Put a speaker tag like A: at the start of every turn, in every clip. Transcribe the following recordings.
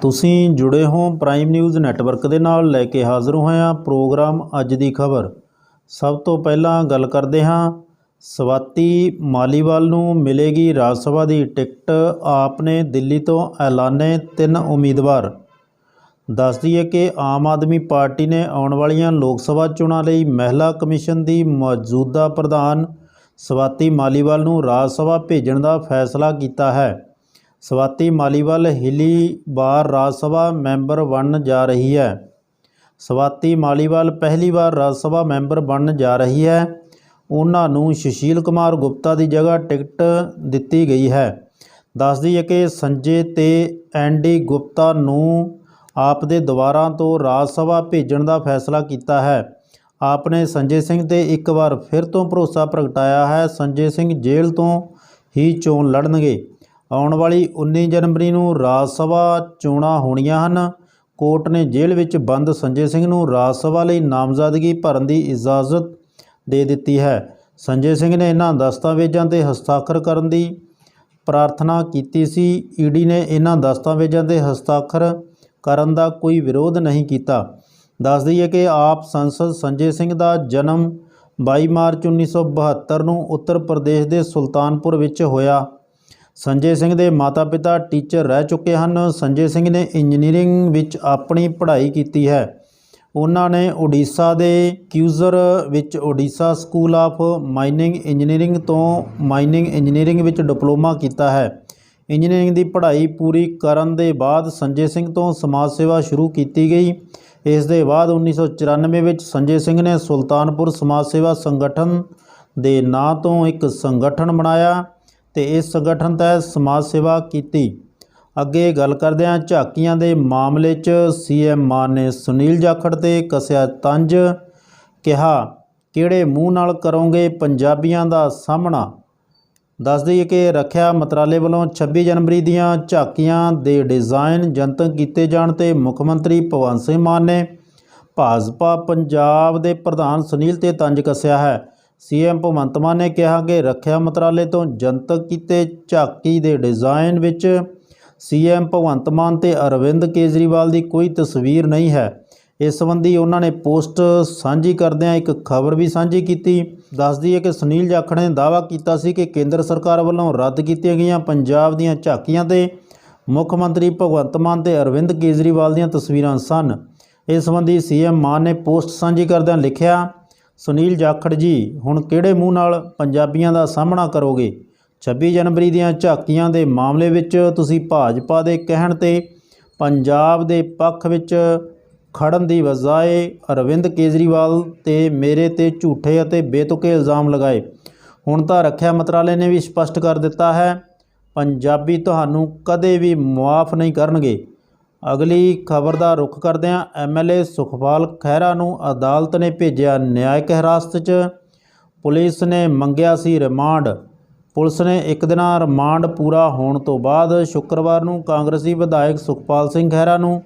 A: ਤੁਸੀਂ ਜੁੜੇ ਹੋ ਪ੍ਰਾਈਮ ਨਿਊਜ਼ ਨੈਟਵਰਕ ਦੇ ਨਾਲ ਲੈ ਕੇ ਹਾਜ਼ਰ ਹੋਏ ਪ੍ਰੋਗਰਾਮ ਅੱਜ ਦੀ ਖਬਰ। ਸਭ ਤੋਂ ਪਹਿਲਾਂ ਗੱਲ ਕਰਦੇ ਹਾਂ, ਸਵਾਤੀ ਮਾਲੀਵਾਲ ਨੂੰ ਮਿਲੇਗੀ ਰਾਜ ਸਭਾ ਦੀ ਟਿਕਟ ਆਪ ਨੇ ਦਿੱਲੀ ਤੋਂ ਐਲਾਨੇ ਤਿੰਨ ਉਮੀਦਵਾਰ। ਦੱਸ ਦਈਏ ਕਿ ਆਮ ਆਦਮੀ ਪਾਰਟੀ ਨੇ ਆਉਣ ਵਾਲੀਆਂ ਲੋਕ ਸਭਾ ਚੋਣਾਂ ਲਈ ਮਹਿਲਾ ਕਮਿਸ਼ਨ ਦੀ ਮੌਜੂਦਾ ਪ੍ਰਧਾਨ ਸਵਾਤੀ ਮਾਲੀਵਾਲ ਨੂੰ ਰਾਜ ਸਭਾ ਭੇਜਣ ਦਾ ਫੈਸਲਾ ਕੀਤਾ ਹੈ। ਸਵਾਤੀ ਮਾਲੀਵਾਲ ਹਿਲੀ ਵਾਰ ਰਾਜ ਸਭਾ ਮੈਂਬਰ ਬਣਨ ਜਾ ਰਹੀ ਹੈ। ਸਵਾਤੀ ਮਾਲੀਵਾਲ ਪਹਿਲੀ ਵਾਰ ਰਾਜ ਸਭਾ ਮੈਂਬਰ ਬਣਨ ਜਾ ਰਹੀ ਹੈ। ਉਹਨਾਂ ਨੂੰ ਸੁਸ਼ੀਲ ਕੁਮਾਰ ਗੁਪਤਾ ਦੀ ਜਗ੍ਹਾ ਟਿਕਟ ਦਿੱਤੀ ਗਈ ਹੈ। ਦੱਸ ਦਈਏ ਕਿ ਸੰਜੇ ਤੇ ਐਨਡੀ ਗੁਪਤਾ ਨੂੰ ਆਪ ਦੇ ਦੁਆਰਾ ਤੋਂ ਰਾਜ ਸਭਾ ਭੇਜਣ ਦਾ ਫੈਸਲਾ ਕੀਤਾ ਹੈ। ਆਪ ਨੇ ਸੰਜੇ ਸਿੰਘ ਤੇ ਇੱਕ ਵਾਰ ਫਿਰ ਤੋਂ ਭਰੋਸਾ ਪ੍ਰਗਟਾਇਆ ਹੈ। ਸੰਜੇ ਸਿੰਘ ਜੇਲ੍ਹ ਤੋਂ ਹੀ ਚੋਣ ਲੜਨਗੇ। ਆਉਣ ਵਾਲੀ 19 ਜਨਵਰੀ ਨੂੰ ਰਾਜ ਸਭਾ ਚੋਣਾਂ ਹੋਣੀਆਂ ਹਨ। ਕੋਰਟ ਨੇ ਜੇਲ੍ਹ ਵਿੱਚ ਬੰਦ ਸੰਜੇ ਸਿੰਘ ਨੂੰ ਰਾਜ ਸਭਾ ਲਈ ਨਾਮਜ਼ਦਗੀ ਭਰਨ ਦੀ ਇਜਾਜ਼ਤ ਦੇ ਦਿੱਤੀ ਹੈ। ਸੰਜੇ ਸਿੰਘ ਨੇ ਇਹਨਾਂ ਦਸਤਾਵੇਜ਼ਾਂ ਤੇ ਹਸਤਾਖਰ ਕਰਨ ਦੀ ਪ੍ਰਾਰਥਨਾ ਕੀਤੀ ਸੀ। ਈਡੀ ਨੇ ਇਹਨਾਂ ਦਸਤਾਵੇਜ਼ਾਂ ਤੇ ਹਸਤਾਖਰ ਕਰਨ ਦਾ ਕੋਈ ਵਿਰੋਧ ਨਹੀਂ ਕੀਤਾ। ਦੱਸ ਦਈਏ ਕਿ ਆਪ ਸੰਸਦ ਸੰਜੇ ਸਿੰਘ ਦਾ ਜਨਮ 22 ਮਾਰਚ 1972 ਨੂੰ ਉੱਤਰ ਪ੍ਰਦੇਸ਼ ਦੇ ਸੁਲਤਾਨਪੁਰ ਵਿੱਚ ਹੋਇਆ। ਸੰਜੇ ਸਿੰਘ ਦੇ ਮਾਤਾ-ਪਿਤਾ ਟੀਚਰ ਰਹਿ ਚੁੱਕੇ ਹਨ। ਸੰਜੇ ਸਿੰਘ ਨੇ ਇੰਜੀਨੀਅਰਿੰਗ ਵਿੱਚ ਆਪਣੀ ਪੜ੍ਹਾਈ ਕੀਤੀ ਹੈ। ਉਹਨਾਂ ਨੇ ਓਡੀਸ਼ਾ ਦੇ ਕਿਊਜ਼ਰ ਵਿੱਚ Odisha school of mining engineering ਤੋਂ ਮਾਈਨਿੰਗ ਇੰਜੀਨੀਅਰਿੰਗ ਵਿੱਚ ਡਿਪਲੋਮਾ ਕੀਤਾ ਹੈ। ਇੰਜੀਨੀਅਰਿੰਗ ਦੀ ਪੜ੍ਹਾਈ ਪੂਰੀ ਕਰਨ ਦੇ ਬਾਅਦ ਸੰਜੇ ਸਿੰਘ ਤੋਂ ਸਮਾਜ ਸੇਵਾ ਸ਼ੁਰੂ ਕੀਤੀ ਗਈ। ਇਸ ਦੇ ਬਾਅਦ 1994 ਵਿੱਚ ਸੰਜੇ ਸਿੰਘ ਨੇ ਸੁਲਤਾਨਪੁਰ ਸਮਾਜ ਸੇਵਾ ਸੰਗਠਨ ਦੇ ਨਾਂ ਤੋਂ ਇੱਕ ਸੰਗਠਨ ਬਣਾਇਆ। ਤੇ ਇਸ ਸੰਗਠਨ ਤਹਿਤ ਸਮਾਜ ਸੇਵਾ ਕੀਤੀ। ਅੱਗੇ ਗੱਲ ਕਰਦੇ ਹਾਂ ਝਾਕੀਆਂ ਦੇ ਮਾਮਲੇ 'ਚ ਸੀਐਮ ਮਾਨ ਨੇ ਸੁਨੀਲ ਜਾਖੜ ਤੇ ਕਸਿਆ ਤੰਜ, ਕਿਹਾ, ਕਿਹੜੇ ਮੂੰਹ ਨਾਲ ਕਰੋਗੇ ਪੰਜਾਬੀਆਂ ਦਾ ਸਾਹਮਣਾ? ਦੱਸ ਦਈਏ ਕਿ ਰੱਖਿਆ ਮੰਤਰਾਲੇ ਵੱਲੋਂ 26 ਜਨਵਰੀ ਦੀਆਂ ਝਾਕੀਆਂ ਦੇ ਡਿਜ਼ਾਈਨ ਜਨਤਕ ਕੀਤੇ ਜਾਣ ਤੇ ਮੁੱਖ ਮੰਤਰੀ ਭਗਵੰਤ ਸਿੰਘ ਮਾਨ ਨੇ ਭਾਜਪਾ ਪੰਜਾਬ ਦੇ ਪ੍ਰਧਾਨ ਸੁਨੀਲ ਤੇ ਤੰਜ ਕੱਸਿਆ ਹੈ। ਸੀਐਮ ਭਗਵੰਤ ਮਾਨ ਨੇ ਕਿਹਾ ਕਿ ਰੱਖਿਆ ਮੰਤਰਾਲੇ ਤੋਂ ਜਨਤਕ ਕੀਤੇ ਝਾਕੀ ਦੇ ਡਿਜ਼ਾਈਨ ਵਿੱਚ ਸੀਐਮ ਭਗਵੰਤ ਮਾਨ ਤੇ ਅਰਵਿੰਦ ਕੇਜਰੀਵਾਲ ਦੀ ਕੋਈ ਤਸਵੀਰ ਨਹੀਂ ਹੈ। ਇਸ ਸੰਬੰਧੀ ਉਹਨਾਂ ਨੇ ਪੋਸਟ ਸਾਂਝੀ ਕਰਦਿਆਂ ਇੱਕ ਖਬਰ ਵੀ ਸਾਂਝੀ ਕੀਤੀ। ਦੱਸਦੀ ਹੈ ਕਿ ਸੁਨੀਲ ਜਾਖੜ ਨੇ ਦਾਅਵਾ ਕੀਤਾ ਸੀ ਕਿ ਕੇਂਦਰ ਸਰਕਾਰ ਵੱਲੋਂ ਰੱਦ ਕੀਤੀਆਂ ਗਈਆਂ ਪੰਜਾਬ ਦੀਆਂ ਝਾਕੀਆਂ ਤੇ ਮੁੱਖ ਮੰਤਰੀ ਭਗਵੰਤ ਮਾਨ ਤੇ ਅਰਵਿੰਦ ਕੇਜਰੀਵਾਲ ਦੀਆਂ ਤਸਵੀਰਾਂ ਸਨ। ਇਸ ਸੰਬੰਧੀ ਸੀਐਮ ਮਾਨ ਨੇ ਪੋਸਟ ਸਾਂਝੀ ਕਰਦਿਆਂ ਲਿਖਿਆ ਸੁਨੀਲ ਜਾਖੜ ਜੀ, ਹੁਣ ਕਿਹੜੇ ਮੂੰਹ ਨਾਲ ਪੰਜਾਬੀਆਂ ਦਾ ਸਾਹਮਣਾ ਕਰੋਗੇ? 26 ਜਨਵਰੀ ਦੀਆਂ ਝਾਕੀਆਂ ਦੇ ਮਾਮਲੇ ਵਿੱਚ ਤੁਸੀਂ ਭਾਜਪਾ ਦੇ ਕਹਿਣ ਤੇ ਪੰਜਾਬ ਦੇ ਪੱਖ ਵਿੱਚ ਖੜਨ ਦੀ ਬਜਾਏ ਅਰਵਿੰਦ ਕੇਜਰੀਵਾਲ ਤੇ ਮੇਰੇ ਤੇ ਝੂਠੇ ਅਤੇ ਬੇਤੁਕੇ ਇਲਜ਼ਾਮ ਲਗਾਏ। ਹੁਣ ਤਾਂ ਰੱਖਿਆ ਮੰਤਰਾਲੇ ਨੇ ਵੀ ਸਪਸ਼ਟ ਕਰ ਦਿੱਤਾ ਹੈ, ਪੰਜਾਬੀ ਤੁਹਾਨੂੰ ਕਦੇ ਵੀ ਮੁਆਫ ਨਹੀਂ ਕਰਨਗੇ। ਅਗਲੀ ਖਬਰ ਦਾ ਰੁਖ ਕਰਦੇ ਹਾਂ। ਐਮਐਲਏ ਸੁਖਪਾਲ ਖਹਿਰਾ ਨੂੰ ਅਦਾਲਤ ਨੇ ਭੇਜਿਆ ਨਿਆਇਕ ਹਿਰਾਸਤ 'ਚ। ਪੁਲਿਸ ਨੇ ਮੰਗਿਆ ਸੀ ਰਿਮਾਂਡ। ਪੁਲਿਸ ਨੇ ਇੱਕ ਦਿਨਾ ਰਿਮਾਂਡ ਪੂਰਾ ਹੋਣ ਤੋਂ ਬਾਅਦ ਸ਼ੁੱਕਰਵਾਰ ਨੂੰ ਕਾਂਗਰਸੀ ਵਿਧਾਇਕ ਸੁਖਪਾਲ ਸਿੰਘ ਖਹਿਰਾ ਨੂੰ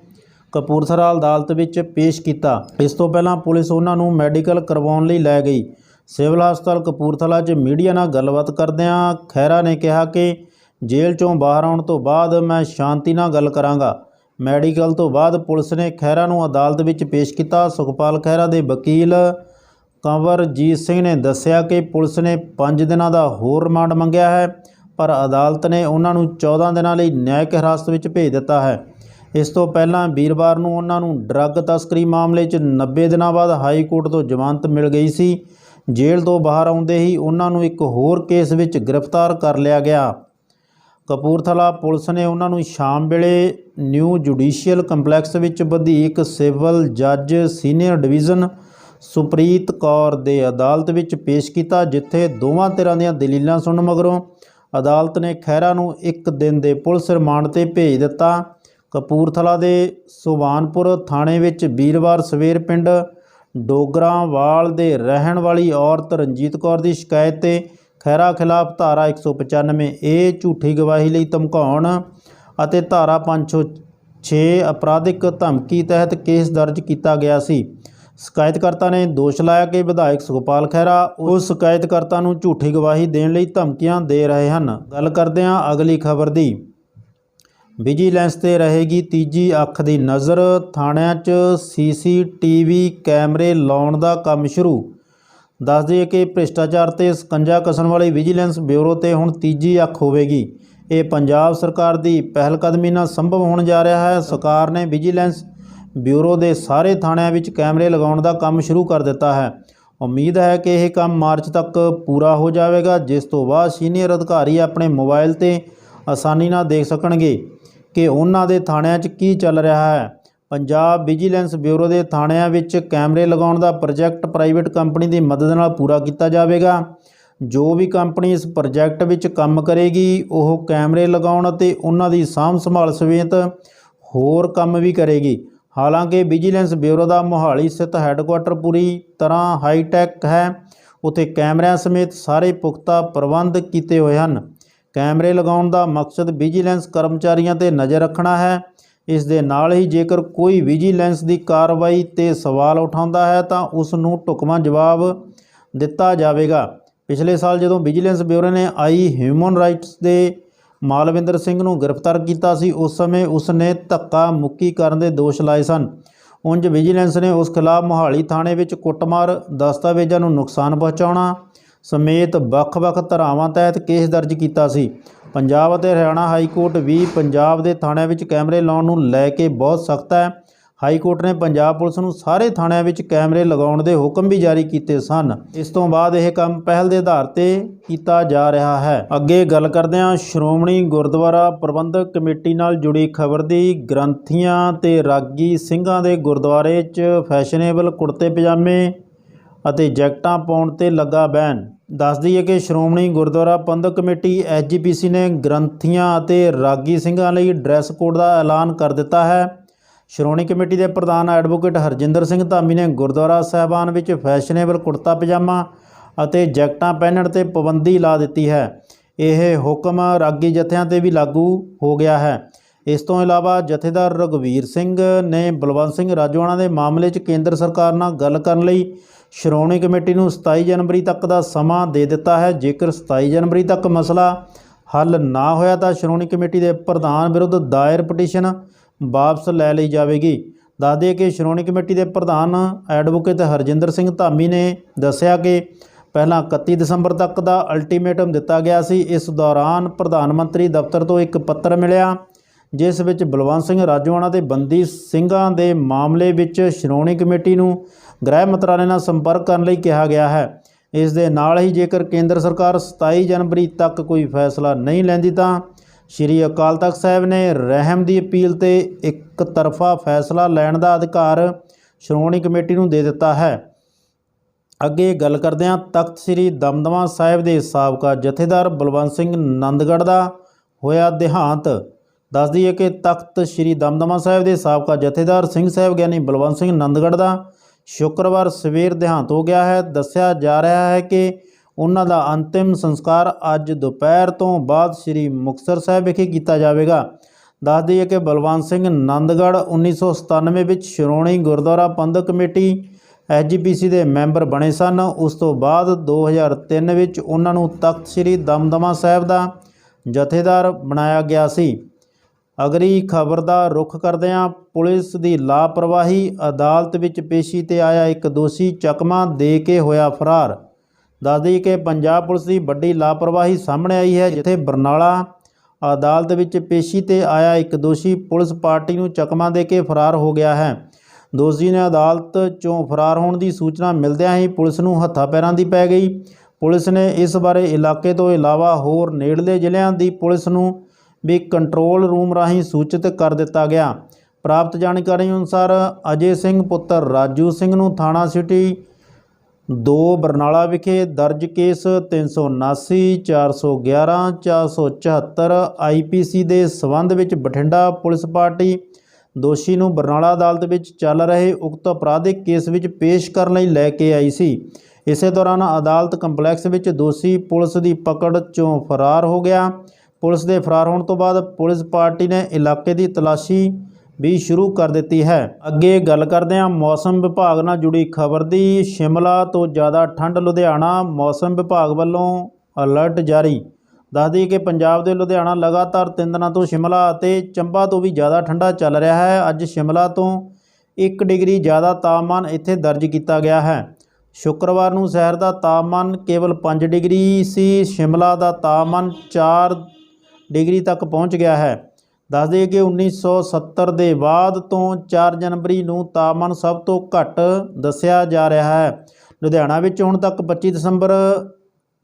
A: ਕਪੂਰਥਲਾ ਅਦਾਲਤ ਵਿੱਚ ਪੇਸ਼ ਕੀਤਾ। ਇਸ ਤੋਂ ਪਹਿਲਾਂ ਪੁਲਿਸ ਉਹਨਾਂ ਨੂੰ ਮੈਡੀਕਲ ਕਰਵਾਉਣ ਲਈ ਲੈ ਗਈ। ਸਿਵਲ ਹਸਪਤਾਲ ਕਪੂਰਥਲਾ 'ਚ ਮੀਡੀਆ ਨਾਲ ਗੱਲਬਾਤ ਕਰਦਿਆਂ ਖਹਿਰਾ ਨੇ ਕਿਹਾ ਕਿ ਜੇਲ੍ਹ 'ਚੋਂ ਬਾਹਰ ਆਉਣ ਤੋਂ ਬਾਅਦ ਮੈਂ ਸ਼ਾਂਤੀ ਨਾਲ ਗੱਲ ਕਰਾਂਗਾ। ਮੈਡੀਕਲ ਤੋਂ ਬਾਅਦ ਪੁਲਿਸ ਨੇ ਖਹਿਰਾ ਨੂੰ ਅਦਾਲਤ ਵਿੱਚ ਪੇਸ਼ ਕੀਤਾ। ਸੁਖਪਾਲ ਖਹਿਰਾ ਦੇ ਵਕੀਲ ਕੰਵਰਜੀਤ ਸਿੰਘ ਨੇ ਦੱਸਿਆ ਕਿ ਪੁਲਿਸ ਨੇ 5 ਦਿਨਾਂ ਦਾ ਹੋਰ ਰਿਮਾਂਡ ਮੰਗਿਆ ਹੈ, ਪਰ ਅਦਾਲਤ ਨੇ ਉਹਨਾਂ ਨੂੰ 14 ਦਿਨਾਂ ਲਈ ਨਿਆਇਕ ਹਿਰਾਸਤ ਵਿੱਚ ਭੇਜ ਦਿੱਤਾ ਹੈ। ਇਸ ਤੋਂ ਪਹਿਲਾਂ ਵੀਰਵਾਰ ਨੂੰ ਉਹਨਾਂ ਨੂੰ ਡਰੱਗ ਤਸਕਰੀ ਮਾਮਲੇ 'ਚ 90 ਦਿਨਾਂ ਬਾਅਦ ਹਾਈ ਕੋਰਟ ਤੋਂ ਜ਼ਮਾਨਤ ਮਿਲ ਗਈ ਸੀ। ਜੇਲ੍ਹ ਤੋਂ ਬਾਹਰ ਆਉਂਦੇ ਹੀ ਉਹਨਾਂ ਨੂੰ ਇੱਕ ਹੋਰ ਕੇਸ ਵਿੱਚ ਗ੍ਰਿਫਤਾਰ ਕਰ ਲਿਆ ਗਿਆ। ਕਪੂਰਥਲਾ ਪੁਲਿਸ ਨੇ ਉਹਨਾਂ ਨੂੰ ਸ਼ਾਮ ਵੇਲੇ ਨਿਊ ਜੁਡੀਸ਼ੀਅਲ ਕੰਪਲੈਕਸ ਵਿੱਚ ਵਧੀਕ ਸਿਵਲ ਜੱਜ ਸੀਨੀਅਰ ਡਿਵੀਜ਼ਨ ਸੁਪ੍ਰੀਤ ਕੌਰ ਦੇ ਅਦਾਲਤ ਵਿੱਚ ਪੇਸ਼ ਕੀਤਾ, ਜਿੱਥੇ ਦੋਵਾਂ ਧਿਰਾਂ ਦੀਆਂ ਦਲੀਲਾਂ ਸੁਣਨ ਮਗਰੋਂ ਅਦਾਲਤ ਨੇ ਖਹਿਰਾ ਨੂੰ ਇੱਕ ਦਿਨ ਦੇ ਪੁਲਿਸ ਰਿਮਾਂਡ ਤੇ ਭੇਜ ਦਿੱਤਾ। ਕਪੂਰਥਲਾ ਦੇ ਸੁਬਾਨਪੁਰ ਥਾਣੇ ਵਿੱਚ ਵੀਰਵਾਰ ਸਵੇਰ ਪਿੰਡ ਡੋਗਰਾਂਵਾਲ ਦੇ ਰਹਿਣ ਵਾਲੀ ਔਰਤ ਰਣਜੀਤ ਕੌਰ ਦੀ ਸ਼ਿਕਾਇਤ ਤੇ ਖਹਿਰਾ ਖਿਲਾਫ ਧਾਰਾ 195 ਏ ਝੂਠੀ ਗਵਾਹੀ ਲਈ ਧਮਕਾਉਣ ਅਤੇ ਧਾਰਾ 506 ਅਪਰਾਧਿਕ ਧਮਕੀ ਤਹਿਤ ਕੇਸ ਦਰਜ ਕੀਤਾ ਗਿਆ ਸੀ। ਸ਼ਿਕਾਇਤਕਰਤਾ ਨੇ ਦੋਸ਼ ਲਾਇਆ ਕਿ ਵਿਧਾਇਕ ਸੁਖਪਾਲ ਖਹਿਰਾ ਉਸ ਸ਼ਿਕਾਇਤਕਰਤਾ ਨੂੰ ਝੂਠੀ ਗਵਾਹੀ ਦੇਣ ਲਈ ਧਮਕੀਆਂ ਦੇ ਰਹੇ ਹਨ। ਗੱਲ ਕਰਦੇ ਹਾਂ ਅਗਲੀ ਖਬਰ ਦੀ। ਵਿਜੀਲੈਂਸ ਤੇ ਰਹੇਗੀ ਤੀਜੀ ਅੱਖ ਦੀ ਨਜ਼ਰ। ਥਾਣਿਆਂ 'ਚ ਸੀਸੀਟੀਵੀ ਕੈਮਰੇ ਲਾਉਣ ਦਾ ਕੰਮ ਸ਼ੁਰੂ ਦੱਸ ਦਈਏ ਕਿ ਭ੍ਰਿਸ਼ਟਾਚਾਰ ਤੇ ਸਕੰਜਾ ਕਸਣ ਵਾਲੀ ਵਿਜੀਲੈਂਸ ਬਿਊਰੋ ਤੇ ਹੁਣ ਤੀਜੀ ਅੱਖ ਹੋਵੇਗੀ। ਇਹ ਪੰਜਾਬ ਸਰਕਾਰ ਦੀ ਪਹਿਲਕਦਮੀ ਨਾਲ ਸੰਭਵ ਹੋਣ ਜਾ ਰਿਹਾ ਹੈ। ਸਰਕਾਰ ਨੇ ਵਿਜੀਲੈਂਸ ਬਿਊਰੋ ਦੇ ਸਾਰੇ ਥਾਣਿਆਂ ਵਿੱਚ ਕੈਮਰੇ ਲਗਾਉਣ ਦਾ ਕੰਮ ਸ਼ੁਰੂ ਕਰ ਦਿੱਤਾ ਹੈ। ਉਮੀਦ ਹੈ ਕਿ ਇਹ ਕੰਮ ਮਾਰਚ ਤੱਕ ਪੂਰਾ ਹੋ ਜਾਵੇਗਾ, ਜਿਸ ਤੋਂ ਬਾਅਦ ਸੀਨੀਅਰ ਅਧਿਕਾਰੀ ਆਪਣੇ ਮੋਬਾਈਲ ਤੇ ਆਸਾਨੀ ਨਾਲ ਦੇਖ ਸਕਣਗੇ ਕਿ ਉਹਨਾਂ ਦੇ ਥਾਣਿਆਂ 'ਚ ਕੀ ਚੱਲ ਰਿਹਾ ਹੈ। ਪੰਜਾਬ ਵਿਜੀਲੈਂਸ ਬਿਊਰੋ ਦੇ ਥਾਣਿਆਂ ਵਿੱਚ ਕੈਮਰੇ ਲਗਾਉਣ ਦਾ ਪ੍ਰੋਜੈਕਟ ਪ੍ਰਾਈਵੇਟ ਕੰਪਨੀ ਦੀ ਮਦਦ ਨਾਲ ਪੂਰਾ ਕੀਤਾ ਜਾਵੇਗਾ। ਜੋ ਵੀ ਕੰਪਨੀ ਇਸ ਪ੍ਰੋਜੈਕਟ ਵਿੱਚ ਕੰਮ ਕਰੇਗੀ, ਉਹ ਕੈਮਰੇ ਲਗਾਉਣ ਅਤੇ ਉਹਨਾਂ ਦੀ ਸਾਂਭ ਸੰਭਾਲ ਸਮੇਤ ਹੋਰ ਕੰਮ ਵੀ ਕਰੇਗੀ। ਹਾਲਾਂਕਿ ਵਿਜੀਲੈਂਸ ਬਿਊਰੋ ਦਾ ਮੋਹਾਲੀ ਸਥਿਤ ਹੈੱਡਕੁਆਟਰ ਪੂਰੀ ਤਰ੍ਹਾਂ ਹਾਈਟੈਕ ਹੈ। ਉੱਥੇ ਕੈਮਰਿਆਂ ਸਮੇਤ ਸਾਰੇ ਪੁਖਤਾ ਪ੍ਰਬੰਧ ਕੀਤੇ ਹੋਏ ਹਨ। ਕੈਮਰੇ ਲਗਾਉਣ ਦਾ ਮਕਸਦ ਵਿਜੀਲੈਂਸ ਕਰਮਚਾਰੀਆਂ ਤੇ ਨਜ਼ਰ ਰੱਖਣਾ ਹੈ। ਇਸ ਦੇ ਨਾਲ ਹੀ ਜੇਕਰ ਕੋਈ ਵਿਜੀਲੈਂਸ ਦੀ ਕਾਰਵਾਈ ਤੇ ਸਵਾਲ ਉਠਾਉਂਦਾ ਹੈ ਤਾਂ ਉਸ ਨੂੰ ਢੁਕਵਾਂ ਜਵਾਬ ਦਿੱਤਾ ਜਾਵੇਗਾ। ਪਿਛਲੇ ਸਾਲ ਜਦੋਂ ਵਿਜੀਲੈਂਸ ਬਿਊਰੋ ਨੇ ਆਈ ਹਿਊਮਨ ਰਾਈਟਸ ਦੇ ਮਾਲਵਿੰਦਰ ਸਿੰਘ ਨੂੰ ਗ੍ਰਿਫਤਾਰ ਕੀਤਾ ਸੀ, ਉਸ ਸਮੇਂ ਉਸ ਨੇ ਧੱਕਾ ਮੁੱਕੀ ਕਰਨ ਦੇ ਦੋਸ਼ ਲਾਏ ਸਨ। ਉਂਝ ਵਿਜੀਲੈਂਸ ਨੇ ਉਸ ਖਿਲਾਫ ਮੋਹਾਲੀ ਥਾਣੇ ਵਿੱਚ ਕੁੱਟਮਾਰ, ਦਸਤਾਵੇਜ਼ਾਂ ਨੂੰ ਨੁਕਸਾਨ ਪਹੁੰਚਾਉਣਾ ਸਮੇਤ ਵੱਖ-ਵੱਖ ਧਾਰਾਵਾਂ ਤਹਿਤ ਕੇਸ ਦਰਜ ਕੀਤਾ ਸੀ। ਪੰਜਾਬ ਅਤੇ ਹਰਿਆਣਾ ਹਾਈ ਕੋਰਟ ਵੀ ਪੰਜਾਬ ਦੇ ਥਾਣਿਆਂ ਵਿੱਚ ਕੈਮਰੇ ਲਾਉਣ ਨੂੰ ਲੈ ਕੇ ਬਹੁਤ ਸਖਤ ਹੈ। ਹਾਈ ਕੋਰਟ ਨੇ ਪੰਜਾਬ ਪੁਲਿਸ ਨੂੰ ਸਾਰੇ ਥਾਣਿਆਂ ਵਿੱਚ ਕੈਮਰੇ ਲਗਾਉਣ ਦੇ ਹੁਕਮ ਵੀ ਜਾਰੀ ਕੀਤੇ ਸਨ। ਇਸ ਤੋਂ ਬਾਅਦ ਇਹ ਕੰਮ ਪਹਿਲ ਦੇ ਆਧਾਰ ਤੇ ਕੀਤਾ ਜਾ ਰਿਹਾ ਹੈ। ਅੱਗੇ ਗੱਲ ਕਰਦੇ ਹਾਂ ਸ਼੍ਰੋਮਣੀ ਗੁਰਦੁਆਰਾ ਪ੍ਰਬੰਧਕ ਕਮੇਟੀ ਨਾਲ ਜੁੜੀ ਖਬਰ ਦੀ ਗ੍ਰੰਥੀਆਂ ਤੇ ਰਾਗੀ ਸਿੰਘਾਂ ਦੇ ਗੁਰਦੁਆਰੇ 'ਚ ਫੈਸ਼ਨੇਬਲ ਕੁੜਤੇ ਪਜਾਮੇ ਅਤੇ ਜੈਕਟਾਂ ਪਾਉਣ ਤੇ ਲੱਗਾ ਬੈਨ। ਦੱਸ ਦਈਏ ਕਿ ਸ਼੍ਰੋਮਣੀ ਗੁਰਦੁਆਰਾ ਪ੍ਰਬੰਧਕ ਕਮੇਟੀ ਐਸਜੀਪੀਸੀ ਨੇ ਗ੍ਰੰਥੀਆਂ ਅਤੇ ਰਾਗੀ ਸਿੰਘਾਂ ਲਈ ਡਰੈਸ ਕੋਡ ਦਾ ਐਲਾਨ ਕਰ ਦਿੱਤਾ ਹੈ। ਸ਼੍ਰੋਮਣੀ ਕਮੇਟੀ ਦੇ ਪ੍ਰਧਾਨ ਐਡਵੋਕੇਟ ਹਰਜਿੰਦਰ ਸਿੰਘ ਧਾਮੀ ਨੇ ਗੁਰਦੁਆਰਾ ਸਾਹਿਬਾਨ ਵਿੱਚ ਫੈਸ਼ਨੇਬਲ ਕੁੜਤਾ ਪਜਾਮਾ ਅਤੇ ਜੈਕਟਾਂ ਪਹਿਨਣ ਤੇ ਪਾਬੰਦੀ ਲਾ ਦਿੱਤੀ ਹੈ। ਇਹ ਹੁਕਮ ਰਾਗੀ ਜਥਿਆਂ ਤੇ ਵੀ ਲਾਗੂ ਹੋ ਗਿਆ ਹੈ। ਇਸ ਤੋਂ ਇਲਾਵਾ ਜਥੇਦਾਰ ਰਘਵੀਰ ਸਿੰਘ ਨੇ ਬਲਵੰਤ ਸਿੰਘ ਰਾਜੋਆਣਾ ਦੇ ਮਾਮਲੇ 'ਚ ਕੇਂਦਰ ਸਰਕਾਰ ਨਾਲ ਗੱਲ ਕਰਨ ਲਈ ਸ਼੍ਰੋਮਣੀ ਕਮੇਟੀ ਨੂੰ 27 ਜਨਵਰੀ ਤੱਕ ਦਾ ਸਮਾਂ ਦੇ ਦਿੱਤਾ ਹੈ। ਜੇਕਰ 27 ਜਨਵਰੀ ਤੱਕ ਮਸਲਾ ਹੱਲ ਨਾ ਹੋਇਆ ਤਾਂ ਸ਼੍ਰੋਮਣੀ ਕਮੇਟੀ ਦੇ ਪ੍ਰਧਾਨ ਵਿਰੁੱਧ ਦਾਇਰ ਪਟੀਸ਼ਨ ਵਾਪਸ ਲੈ ਲਈ ਜਾਵੇਗੀ। ਦੱਸ ਦਈਏ ਕਿ ਸ਼੍ਰੋਮਣੀ ਕਮੇਟੀ ਦੇ ਪ੍ਰਧਾਨ ਐਡਵੋਕੇਟ ਹਰਜਿੰਦਰ ਸਿੰਘ ਧਾਮੀ ਨੇ ਦੱਸਿਆ ਕਿ ਪਹਿਲਾਂ 31 ਦਸੰਬਰ ਤੱਕ ਦਾ ਅਲਟੀਮੇਟਮ ਦਿੱਤਾ ਗਿਆ ਸੀ। ਇਸ ਦੌਰਾਨ ਪ੍ਰਧਾਨ ਮੰਤਰੀ ਦਫ਼ਤਰ ਤੋਂ ਇੱਕ ਪੱਤਰ ਮਿਲਿਆ। ਜਿਸ ਵਿੱਚ ਬਲਵੰਤ ਸਿੰਘ ਰਾਜੋਆਣਾ ਤੇ ਬੰਦੀ ਸਿੰਘਾਂ ਦੇ ਮਾਮਲੇ ਵਿੱਚ ਸ਼੍ਰੋਮਣੀ ਕਮੇਟੀ ਨੂੰ ਗ੍ਰਹਿ ਮੰਤਰਾਲੇ ਨਾਲ ਸੰਪਰਕ ਕਰਨ ਲਈ ਕਿਹਾ ਗਿਆ ਹੈ। ਇਸ ਦੇ ਨਾਲ ਹੀ ਜੇਕਰ ਕੇਂਦਰ ਸਰਕਾਰ 27 ਜਨਵਰੀ ਤੱਕ ਕੋਈ ਫੈਸਲਾ ਨਹੀਂ ਲੈਂਦੀ ਤਾਂ ਸ਼੍ਰੀ ਅਕਾਲ ਤਖਤ ਸਾਹਿਬ ਨੇ ਰਹਿਮ ਦੀ ਅਪੀਲ ਤੇ ਇੱਕ ਤਰਫਾ ਫੈਸਲਾ ਲੈਣ ਦਾ ਅਧਿਕਾਰ ਸ਼੍ਰੋਮਣੀ ਕਮੇਟੀ ਨੂੰ ਦੇ ਦਿੱਤਾ ਹੈ। ਅੱਗੇ ਗੱਲ ਕਰਦੇ ਹਾਂ ਤਖਤ ਸ੍ਰੀ ਦਮਦਮਾ ਸਾਹਿਬ ਦੇ ਸਾਬਕਾ ਜਥੇਦਾਰ ਬਲਵੰਤ ਸਿੰਘ ਨੰਦਗੜ੍ਹ ਦਾ ਹੋਇਆ ਦੇਹਾਂਤ। ਦੱਸ ਦਈਏ ਕਿ ਤਖਤ ਸ੍ਰੀ ਦਮਦਮਾ ਸਾਹਿਬ ਦੇ ਸਾਬਕਾ ਜਥੇਦਾਰ ਸਿੰਘ ਸਾਹਿਬ ਗਿਆਨੀ ਬਲਵੰਤ ਸਿੰਘ ਨੰਦਗੜ੍ਹ ਦਾ ਸ਼ੁੱਕਰਵਾਰ ਸਵੇਰ ਦੇਹਾਂਤ ਹੋ ਗਿਆ ਹੈ। ਦੱਸਿਆ ਜਾ ਰਿਹਾ ਹੈ ਕਿ ਉਹਨਾਂ ਦਾ ਅੰਤਿਮ ਸੰਸਕਾਰ ਅੱਜ ਦੁਪਹਿਰ ਤੋਂ ਬਾਅਦ ਸ੍ਰੀ ਮੁਕਤਸਰ ਸਾਹਿਬ ਵਿਖੇ ਕੀਤਾ ਜਾਵੇਗਾ। ਦੱਸ ਦਈਏ ਕਿ ਬਲਵੰਤ ਸਿੰਘ ਨੰਦਗੜ੍ਹ 1997 ਵਿੱਚ ਸ਼੍ਰੋਮਣੀ ਗੁਰਦੁਆਰਾ ਪ੍ਰਬੰਧਕ ਕਮੇਟੀ ਐਸਜੀਪੀਸੀ ਦੇ ਮੈਂਬਰ ਬਣੇ ਸਨ। ਉਸ ਤੋਂ ਬਾਅਦ 2003 ਵਿੱਚ ਉਹਨਾਂ ਨੂੰ ਤਖਤ ਸ੍ਰੀ ਦਮਦਮਾ ਸਾਹਿਬ ਦਾ ਜਥੇਦਾਰ ਬਣਾਇਆ ਗਿਆ ਸੀ। ਅਗਲੀ ਖਬਰ ਦਾ ਰੁਖ ਕਰਦੇ ਹਾਂ ਪੁਲਿਸ ਦੀ ਲਾਪਰਵਾਹੀ ਅਦਾਲਤ ਵਿੱਚ ਪੇਸ਼ੀ ਤੇ ਆਇਆ ਇੱਕ ਦੋਸ਼ੀ ਚਕਮਾ ਦੇ ਕੇ ਹੋਇਆ ਫਰਾਰ। ਦੱਸਦੀ ਕਿ ਪੰਜਾਬ ਪੁਲਿਸ ਦੀ ਵੱਡੀ ਲਾਪਰਵਾਹੀ ਸਾਹਮਣੇ ਆਈ ਹੈ, ਜਿੱਥੇ ਬਰਨਾਲਾ ਅਦਾਲਤ ਵਿੱਚ ਪੇਸ਼ੀ ਤੇ ਆਇਆ ਇੱਕ ਦੋਸ਼ੀ ਪੁਲਿਸ ਪਾਰਟੀ ਨੂੰ ਚਕਮਾ ਦੇ ਕੇ ਫਰਾਰ ਹੋ ਗਿਆ ਹੈ। ਦੋਸ਼ੀ ਨੇ ਅਦਾਲਤ ਚੋਂ ਫਰਾਰ ਹੋਣ ਦੀ ਸੂਚਨਾ ਮਿਲਦਿਆਂ ਹੀ ਪੁਲਿਸ ਨੂੰ ਹੱਥਾਂ ਪੈਰਾਂ ਦੀ ਪੈ ਗਈ। ਪੁਲਿਸ ਨੇ ਇਸ ਬਾਰੇ ਇਲਾਕੇ ਤੋਂ ਇਲਾਵਾ ਹੋਰ ਨੇੜਲੇ ਜ਼ਿਲ੍ਹਿਆਂ ਦੀ ਪੁਲਿਸ ਨੂੰ ਵੀ ਕੰਟਰੋਲ ਰੂਮ ਰਾਹੀਂ ਸੂਚਿਤ ਕਰ ਦਿੱਤਾ ਗਿਆ। ਪ੍ਰਾਪਤ ਜਾਣਕਾਰੀ ਅਨੁਸਾਰ ਅਜੇ ਸਿੰਘ ਪੁੱਤਰ ਰਾਜੂ ਸਿੰਘ ਨੂੰ ਥਾਣਾ ਸਿਟੀ 2 ਬਰਨਾਲਾ ਵਿਖੇ ਦਰਜ ਕੇਸ 379 411 474 ਆਈਪੀਸੀ ਦੇ ਸਬੰਧ ਵਿੱਚ ਬਠਿੰਡਾ ਪੁਲਿਸ ਪਾਰਟੀ ਦੋਸ਼ੀ ਨੂੰ ਬਰਨਾਲਾ ਅਦਾਲਤ ਵਿੱਚ ਚੱਲ ਰਹੇ ਉਕਤ ਅਪਰਾਧਿਕ ਕੇਸ ਵਿੱਚ ਪੇਸ਼ ਕਰਨ ਲਈ ਲੈ ਕੇ ਆਈ ਸੀ। ਇਸੇ ਦੌਰਾਨ ਅਦਾਲਤ ਕੰਪਲੈਕਸ ਵਿੱਚ ਦੋਸ਼ੀ ਪੁਲਿਸ ਦੀ ਪਕੜ ਚੋਂ ਫਰਾਰ ਹੋ ਗਿਆ। ਪੁਲਿਸ ਦੇ ਫਰਾਰ ਹੋਣ ਤੋਂ ਬਾਅਦ ਪੁਲਿਸ ਪਾਰਟੀ ਨੇ ਇਲਾਕੇ ਦੀ ਤਲਾਸ਼ੀ ਵੀ ਸ਼ੁਰੂ ਕਰ ਦਿੱਤੀ ਹੈ। ਅੱਗੇ ਗੱਲ ਕਰਦੇ ਹਾਂ ਮੌਸਮ ਵਿਭਾਗ ਨਾਲ ਜੁੜੀ ਖਬਰ ਦੀ। ਸ਼ਿਮਲਾ ਤੋਂ ਜ਼ਿਆਦਾ ਠੰਡ ਲੁਧਿਆਣਾ, ਮੌਸਮ ਵਿਭਾਗ ਵੱਲੋਂ ਅਲਰਟ ਜਾਰੀ। ਦੱਸਦੀ ਕਿ ਪੰਜਾਬ ਦੇ ਲੁਧਿਆਣਾ ਲਗਾਤਾਰ ਤਿੰਨ ਦਿਨਾਂ ਤੋਂ ਸ਼ਿਮਲਾ ਅਤੇ ਚੰਬਾ ਤੋਂ ਵੀ ਜ਼ਿਆਦਾ ਠੰਡਾ ਚੱਲ ਰਿਹਾ ਹੈ। ਅੱਜ ਸ਼ਿਮਲਾ ਤੋਂ 1 ਡਿਗਰੀ ਜ਼ਿਆਦਾ ਤਾਪਮਾਨ ਇੱਥੇ ਦਰਜ ਕੀਤਾ ਗਿਆ ਹੈ। ਸ਼ੁੱਕਰਵਾਰ ਨੂੰ ਸ਼ਹਿਰ ਦਾ ਤਾਪਮਾਨ ਕੇਵਲ 5 ਡਿਗਰੀ ਸੀ, ਸ਼ਿਮਲਾ ਦਾ ਤਾਪਮਾਨ 4 ਡਿਗਰੀ ਤੱਕ ਪਹੁੰਚ ਗਿਆ ਹੈ। ਦੱਸ ਦਈਏ ਕਿ 1970 ਦੇ ਬਾਅਦ ਤੋਂ 4 ਜਨਵਰੀ ਨੂੰ ਤਾਪਮਾਨ ਸਭ ਤੋਂ ਘੱਟ ਦੱਸਿਆ ਜਾ ਰਿਹਾ ਹੈ। ਲੁਧਿਆਣਾ ਵਿੱਚ ਹੁਣ ਤੱਕ 25 ਦਸੰਬਰ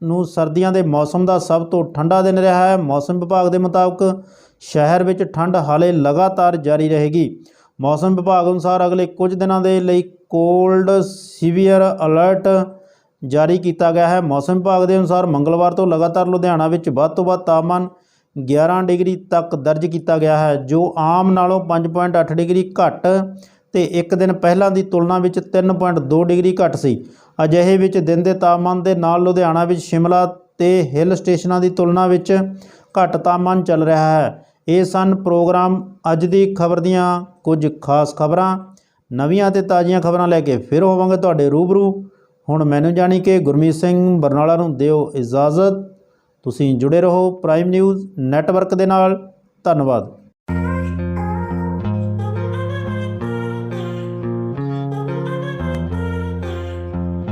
A: ਨੂੰ ਸਰਦੀਆਂ ਦੇ ਮੌਸਮ ਦਾ ਸਭ ਤੋਂ ਠੰਡਾ ਦਿਨ ਰਿਹਾ ਹੈ। ਮੌਸਮ ਵਿਭਾਗ ਦੇ ਮੁਤਾਬਕ ਸ਼ਹਿਰ ਵਿੱਚ ਠੰਡ ਹਾਲੇ ਲਗਾਤਾਰ ਜਾਰੀ ਰਹੇਗੀ। ਮੌਸਮ ਵਿਭਾਗ ਅਨੁਸਾਰ ਅਗਲੇ ਕੁਝ ਦਿਨਾਂ ਦੇ ਲਈ ਕੋਲਡ ਸੀਵੀਅਰ ਅਲਰਟ ਜਾਰੀ ਕੀਤਾ ਗਿਆ ਹੈ। ਮੌਸਮ ਵਿਭਾਗ ਦੇ ਅਨੁਸਾਰ ਮੰਗਲਵਾਰ ਤੋਂ ਲਗਾਤਾਰ ਲੁਧਿਆਣਾ ਵਿੱਚ ਵੱਧ ਤੋਂ ਵੱਧ ਤਾਪਮਾਨ 11 ਡਿਗਰੀ ਤੱਕ ਦਰਜ ਕੀਤਾ ਗਿਆ ਹੈ, ਜੋ ਆਮ ਨਾਲੋਂ 5.8 ਡਿਗਰੀ ਘੱਟ ਤੇ ਇੱਕ ਦਿਨ ਪਹਿਲਾਂ ਦੀ ਤੁਲਨਾ ਵਿੱਚ 3.2 ਡਿਗਰੀ ਘੱਟ ਸੀ। ਅਜਿਹੇ ਵਿੱਚ ਦਿਨ ਦੇ ਤਾਪਮਾਨ ਦੇ ਨਾਲ ਲੁਧਿਆਣਾ ਵਿੱਚ ਸ਼ਿਮਲਾ ਤੇ ਹਿੱਲ ਸਟੇਸ਼ਨਾਂ ਦੀ ਤੁਲਨਾ ਵਿੱਚ ਘੱਟ ਤਾਪਮਾਨ ਚੱਲ ਰਿਹਾ ਹੈ। ਇਹ ਸਨ ਪ੍ਰੋਗਰਾਮ ਅੱਜ ਦੀ ਖਬਰ ਦੀਆਂ ਕੁਝ ਖਾਸ ਖਬਰਾਂ। ਨਵੀਆਂ ਤੇ ਤਾਜ਼ੀਆਂ ਖਬਰਾਂ ਲੈ ਕੇ ਫਿਰ ਹੋਵਾਂਗੇ ਤੁਹਾਡੇ ਰੂਬਰੂ। ਹੁਣ ਮੈਨੂੰ ਜਾਣੀ ਕਿ ਗੁਰਮੀਤ ਸਿੰਘ ਬਰਨਾਲਾ ਨੂੰ ਦਿਓ ਇਜਾਜ਼ਤ। ਤੁਸੀਂ ਜੁੜੇ ਰਹੋ ਪ੍ਰਾਈਮ ਨਿਊਜ਼ ਨੈਟਵਰਕ ਦੇ ਨਾਲ। ਧੰਨਵਾਦ।